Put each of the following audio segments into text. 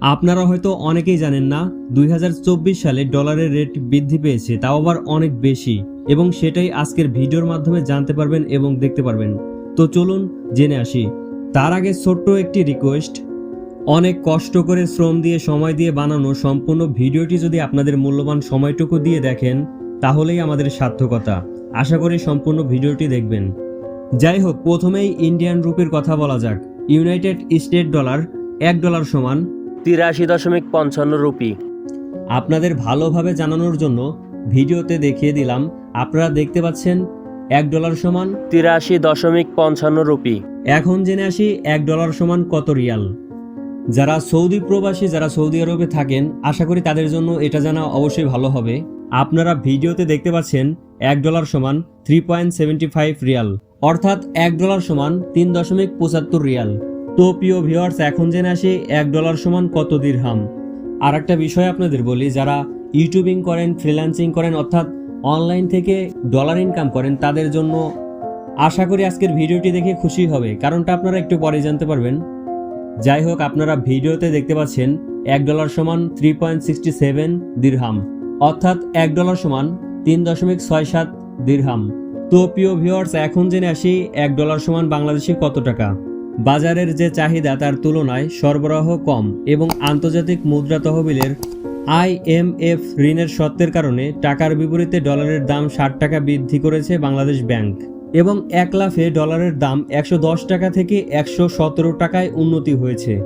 আপনারা হয়তো অনেকেই জানেন না, দুই হাজার চব্বিশ সালে ডলারের রেট বৃদ্ধি পেয়েছে, তাও আবার অনেক বেশি। এবং সেটাই আজকের ভিডিওর মাধ্যমে জানতে পারবেন এবং দেখতে পারবেন। তো চলুন জেনে আসি। তার আগে ছোট্ট একটি রিকোয়েস্ট অনেক কষ্ট করে শ্রম দিয়ে, সময় দিয়ে বানানো সম্পূর্ণ ভিডিওটি যদি আপনাদের মূল্যবান সময়টুকু দিয়ে দেখেন, তাহলেই আমাদের সার্থকতা। আশা করি সম্পূর্ণ ভিডিওটি দেখবেন। যাই হোক, প্রথমেই ইন্ডিয়ান রুপির কথা বলা যাক। ইউনাইটেড স্টেট ডলার এক ডলার সমান। তিরাশি দশমিক পঞ্চান্ন রুপি। আপনাদের ভালোভাবে জানানোর জন্য ভিডিওতে দেখিয়ে দিলাম আপনারা দেখতে পাচ্ছেন এক ডলার সমান তিরাশি দশমিক পঞ্চান্ন রুপি। এখন জেনে আসি এক ডলার সমান কত রিয়াল। যারা সৌদি প্রবাসী যারা সৌদি আরবে থাকেন আশা করি তাদের জন্য এটা জানা অবশ্যই ভালো হবে। আপনারা ভিডিওতে দেখতে পাচ্ছেন এক ডলার সমান three point seventy five riyal অর্থাৎ এক ডলার সমান তিন দশমিক পঁচাত্তর রিয়াল। তো প্রিয় ভিওয়ার্স এখন জেনে আসি এক ডলার সমান কত দিরহাম। আর একটা বিষয় আপনাদের বলি, যারা ইউটিউবিং করেন, ফ্রিল্যান্সিং করেন, অর্থাৎ অনলাইন থেকে ডলার ইনকাম করেন, তাদের জন্য আশা করি আজকের ভিডিওটি দেখে খুশি হবে। কারণটা আপনারা একটু পরে জানতে পারবেন। যাই হোক, আপনারা ভিডিওতে দেখতে পাচ্ছেন এক ডলার সমান three point sixty seven dirham, অর্থাৎ এক ডলার সমান তিন দশমিক ছয় সাত দিরহাম। তো প্রিয় ভিউয়ার্স, এখন জেনে আসি এক ডলার সমান বাংলাদেশি কত টাকা। বাজারের যে চাহিদা তার তুলনায় সরবরাহ কম এবং আন্তর্জাতিক মুদ্রা তহবিলের আইএমএফ ঋণের সত্ত্বের কারণে টাকার বিপরীতে ডলারের দাম ষাট টাকা বৃদ্ধি করেছে বাংলাদেশ ব্যাংক এবং এক লাফে ডলারের দাম একশো দশ টাকা থেকে একশো সতেরো টাকায় উন্নতি হয়েছে।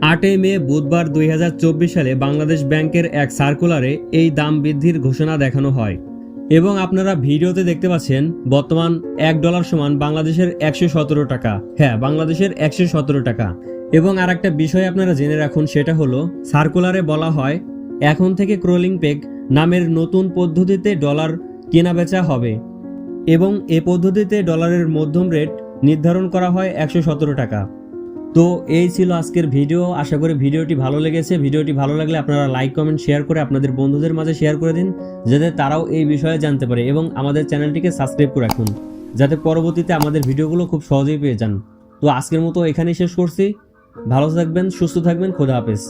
আটই মে বুধবার দুই হাজার চব্বিশ সালে বাংলাদেশ ব্যাংকের এক সার্কুলারে এই দাম বৃদ্ধির ঘোষণা দেখানো হয়। এবং আপনারা ভিডিওতে দেখতে পাচ্ছেন, বর্তমান এক ডলার সমান বাংলাদেশের একশো সতেরো টাকা। হ্যাঁ বাংলাদেশের একশো সতেরো টাকা। এবং আর একটা বিষয় আপনারা জেনে রাখুন, সেটা হলো, সার্কুলারে বলা হয়, এখন থেকে ক্রোলিং পেক নামের নতুন পদ্ধতিতে ডলার কেনাবেচা হবে। এবং এ পদ্ধতিতে ডলারের মধ্যম রেট নির্ধারণ করা হয় একশো সতেরো টাকা। তো এই ছিল আজকের ভিডিও। আশা করি ভিডিওটি ভালো লেগেছে। ভিডিওটি ভালো লাগলে আপনারা লাইক, কমেন্ট, শেয়ার করে আপনাদের বন্ধুদের মাঝে শেয়ার করে দিন, যাতে তারাও এই বিষয়ে জানতে পারে এবং আমাদের চ্যানেলটিকে সাবস্ক্রাইব করে রাখুন, যাতে পরবর্তীতে আমাদের ভিডিওগুলো খুব সহজেই পেয়ে যান। তো আজকের মতো এখানেই শেষ করছি। ভালো থাকবেন, সুস্থ থাকবেন, খোদা হাফেজ।